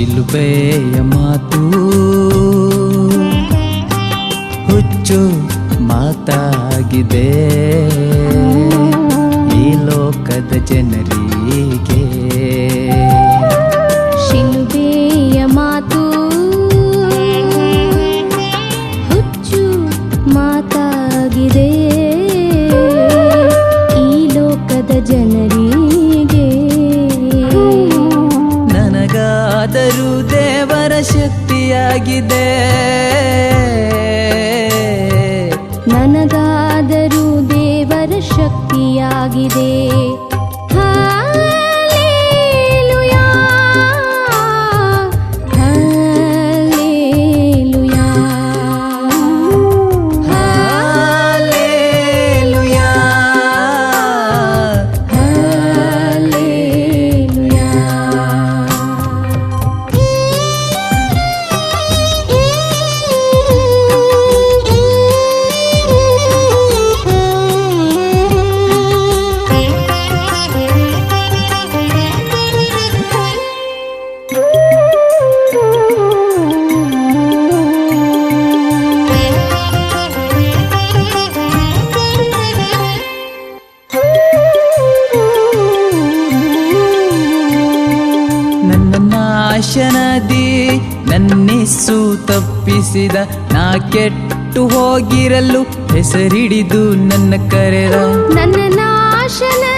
ಶಿಲುಬೆಯ ಮಾತು. ಹುಚ್ಚು ಮಾತಾಗಿದೆ. ಈ ಲೋಕದ ಜನರಿಗೆ ಶಿಲುಬೆಯ ಮಾತು. ಹುಚ್ಚು ಮಾತಾಗಿದೆ. ಶಕ್ತಿಯಾಗಿದೆ ನನಗಾದರೂ ದೇವರ ಶಕ್ತಿಯಾಗಿದೆ. ನಾಶನದಿ ನನ್ನಿಸು ತಪ್ಪಿಸಿದ ನಾ ಕೆಟ್ಟು ಹೋಗಿರಲು ಹೆಸರಿಡಿದು ನನ್ನ ಕರೆದ. ನನ್ನ ನಾಶನದಿ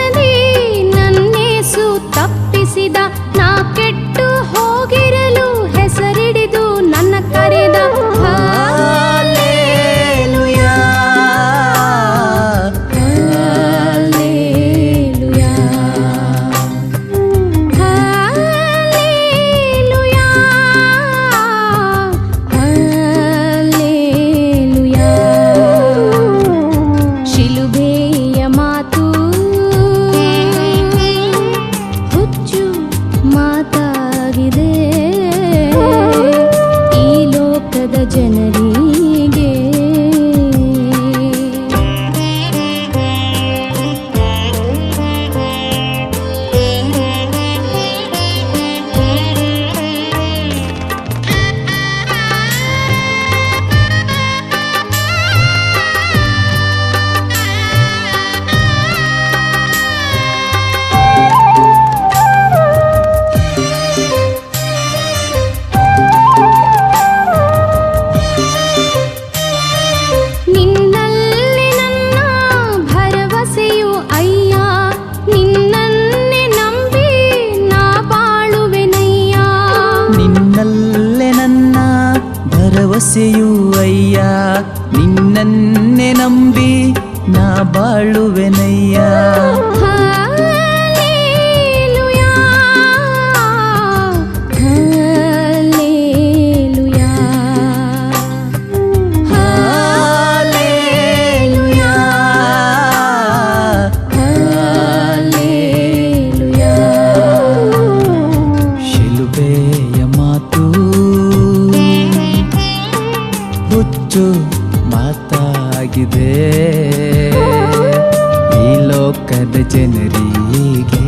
ನಿನ್ನಲ್ಲೇ ನನ್ನ ಭರವಸೆಯು ಅಯ್ಯ. ನಿನ್ನನ್ನೇ ನಂಬಿ ನಾ ಬಾಳುವೆನಯ್ಯ. ಮಾತಾಗಿದೆ. ಈ ಲೋಕದ ಜನರಿಗೆ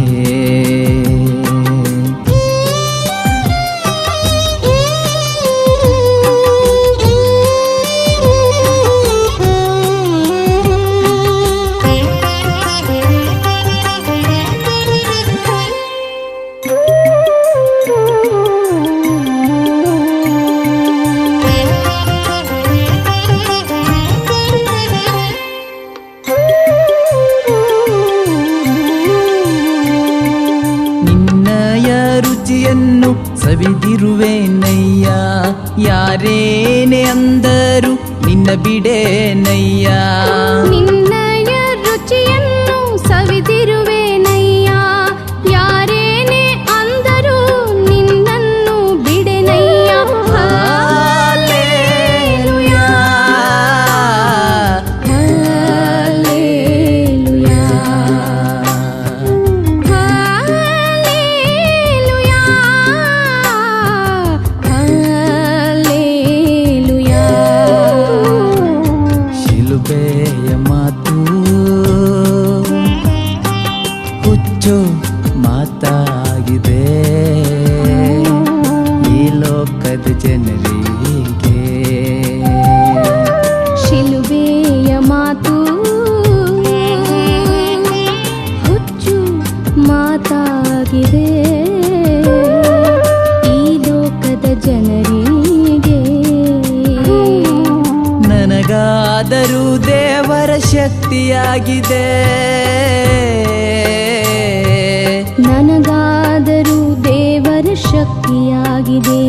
ರುಚಿಯನ್ನು ಸವಿದಿರುವೆನಯ್ಯ. ಯಾರೇನೆ ಅಂದರು ನಿನ್ನ ಬಿಡೇನಯ್ಯ. ಕಿಚ್ಚು ಮಾತಾಗಿದೆ. ಈ ಲೋಕದ ಜನರಿಗೆ ಶಿಲುಬೆಯ ಮಾತು ಹುಚ್ಚು ಮಾತಾಗಿದೆ. ಈ ಲೋಕದ ಜನರಿಗೆ ನನಗಾದರೂ ದೇವರ ಶಕ್ತಿಯಾಗಿದೆ. ಶಕ್ತಿಯಾಗಿದೆ.